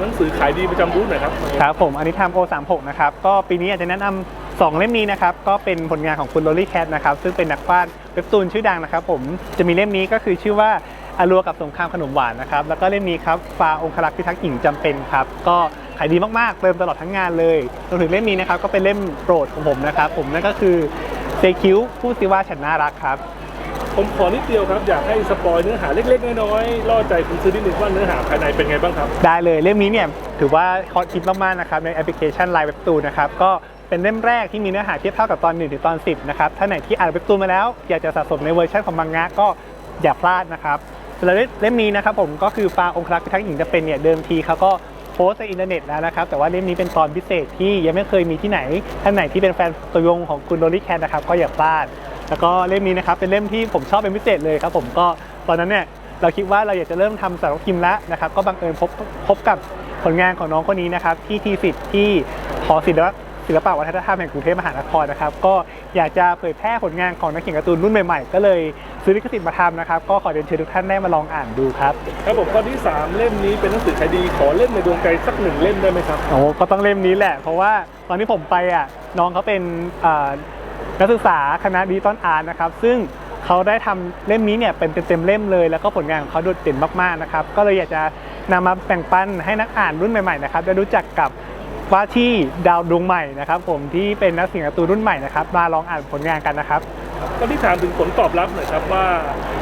หนังสือขายดีประจำบูธหน่อยครับครับผมอันนี้ทำ O36 นะครับ ก็ปีนี้อาจจะแนะนำสองเล่มนี้นะครับ ก็เป็นผลงานของคุณโรลลี่แคทนะครับ ซึ่งเป็นนักวาดเว็บตูนชื่อดังนะครับ ผมจะมีเล่มนี้ก็คือชื่อว่าอารัวกับสงครามขนมหวานนะครับ แล้วก็เล่มนี้ครับฟาองครักษ์พิทักษ์หญิงจำเป็นครับ ก็ขายดีมากๆเติมตลอดทั้งงานเลยรวมถึงเล่มนี้นะครับก็เป็นเล่มโปรดของผมนะครับ ผมนั่นก็คือเซคิวผู้สิว่าฉันน่ารักครับ ผมขอนิดเดียวครับ อยากให้สปอยเนื้อหาเล็กๆ น้อยๆล่อใจคุณซื้อนิดนึงว่าเนื้อหาภายในเป็นไงบ้างครับ ได้เลยเล่มนี้เนี่ยถือว่าฮอตฮิตมากๆนะครับในแอปพลิเคชัน Line เว็บตูนนะครับก็เป็นเล่มแรกที่มีเนื้อหาเทียบเท่ากับตอน1ถึงตอน 10 นะครับถ้าไหนที่อ่านเว็บตูนมาแล้ว อยากจะสะสมในเวอร์ชันของมังงะก็อย่าพลาดนะครับสำหรับเล่มนี้นะครับผมก็คือฟาองครักษ์พิทักษ์หญิงจะเป็นเนี่ยเดิมทีเขาก็โพสต์ในอินเทอร์เน็ตแล้วนะครับแต่ว่าเล่มนี้เป็นตอนพิเศษที่ยังไม่เคยมีที่ไหนท่านไหนที่เป็นแฟนตัวยงของคุณโรลี่แคนนะครับก็อย่าพลาด แล้วก็เล่มนี้นะครับเป็นเล่มที่ผมชอบเป็นพิเศษเลยครับผมก็ตอนนั้นเนี่ยเราคิดว่าเราอยากจะเริ่มทำสารคดีแล้วนะครับก็บังเอิญพบพบกับผลงานของน้องคนนี้นะครับที่ทีสิทธิ์ที่หอศิลปะศิลปะวัฒนธรรมแห่งกรุงเทพมหานครนะครับก็อยากจะเผยแพร่ผลงานของนักเขียนการ์ตูนรุ่นใหม่ๆ ก็เลยซื้อลิขสิทธิ์มาทำนะครับก็ขอเรียนเชิญทุกท่านได้มาลองอ่านดูครับครับผมข้อที่ 3 เล่มนี้เป็นหนังสือขายดีขอเล่มในดวงใจสักหนึ่งเล่มได้ไหมครับโอ้ก็ต้องเล่มนี้แหละ เพราะว่าตอนที่ผมไปอะน้องเขาเป็นอ่า นักศึกษาคณะดิจิตอลอาร์ตนะครับซึ่งเขาได้ทำเล่มนี้เนี่ยเป็นเต็มๆเล่มเลย แล้วก็ผลงานของเขาโดดเด่นมากๆนะครับก็เลยอยากจะนำมาแบ่งปันให้นักอ่านรุ่นใหม่ๆนะครับได้รู้จักกับว่าที่ดาวดวงใหม่นะครับผมที่เป็นนักเขียนการ์ตูนรุ่นใหม่นะครับมาลองอ่านผลงานกันนะครับข้อที่ถามถึงผลตอบรับหน่อยครับว่า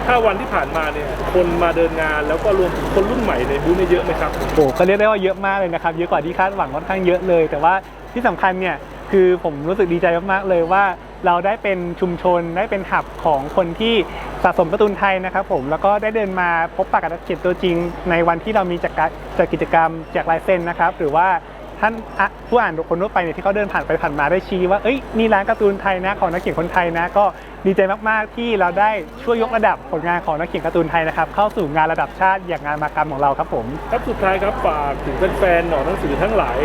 ถ้าวันที่ผ่านมาเนี่ยคนมาเดินงานแล้วก็รวมถึงคนรุ่นใหม่ในบูธเนี่ยเยอะไหมครับโอ้ก็เรียกได้ว่าเยอะมากเลยนะครับเยอะกว่าที่คาดหวังค่อนข้างเยอะเลย แต่ว่าที่สำคัญเนี่ยคือผมรู้สึกดีใจมากๆเลยว่าเราได้เป็นชุมชนได้เป็นหับของคนที่สะสมการ์ตูนไทยนะครับผมแล้วก็ได้เดินมาพบปะกับนักเขียนตัวจริง ในวันที่เรามีจัดกรจัดกิจกรรมแจกลายเซ็นนะครับ หรือว่าท่านผู้อ่านคนทั่วไปเนี่ยที่เขาเดินผ่านไปผ่านมาได้ชี้ว่าเอ้ยนี่ร้านการ์ตูนไทยนะของนักเขียนคนไทยนะก็ ดีใจมาก ๆ ที่เราได้ช่วยยกระดับผลงานของนักเขียนการ์ตูนไทยนะครับ เข้าสู่งานระดับชาติอย่างงานมากรรมของเราครับผม ครับสุดท้ายครับฝากถึงแฟนๆหนอหนังสือทั้งหลาย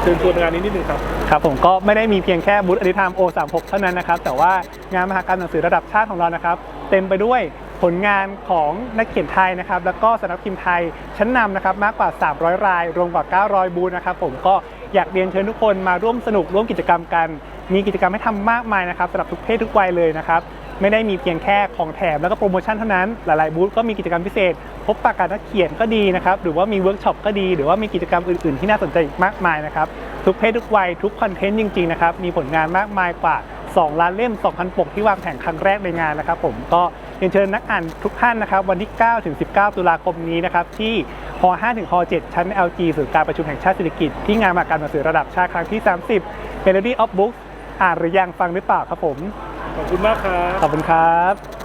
เชิญชวนงานนี้นิดนึงครับ ครับผมก็ไม่ได้มีเพียงแค่บูธอดิธาม O36 เท่านั้นนะครับ แต่ว่างานมหกรรมหนังสือระดับชาติของเรานะครับ เต็มไปด้วย ผลงานของนักเขียนไทยนะครับ แล้วก็สำนักพิมพ์ไทยชั้นนำนะครับมากกว่า 300 ราย รวมกว่า 900 บูธนะครับ ผมก็อยากเรียนเชิญทุกคนมาร่วมสนุกร่วมกิจกรรมกัน มีกิจกรรมให้ทำมากมายนะครับสำหรับทุกเพศทุกวัยเลยนะครับไม่ได้มีเพียงแค่ของแถมแล้วก็โปรโมชั่นเท่านั้น หลาย ๆ บูธก็มีกิจกรรมพิเศษ พบปะกับนักเขียนก็ดีนะครับ หรือว่ามีเวิร์กช็อปก็ดี หรือว่ามีกิจกรรมอื่น ๆ ที่น่าสนใจอีกมากมายนะครับ ทุกเพศทุกวัยทุกคอนเทนต์จริง ๆ นะครับ มีผลงานมากมายกว่า 2 ล้านเล่ม 2,000 ปกที่วางแผงครั้งแรกในงานนะครับ ผมก็ เรียนเชิญนักอ่านทุกท่านนะครับ วันที่ 9 ถึง 19 ตุลาคมนี้นะครับ ที่ฮ5ถึงฮ7ชั้น LG ศูนย์การประชุมแห่งชาติเศรษฐกิจ ที่งานมหกรรมหนังสือระดับชาติครั้งที่ 30 Melody of Books อ่านหรือยังฟังหรือเปล่าครับผม ขอบคุณมากครับ ขอบคุณครับ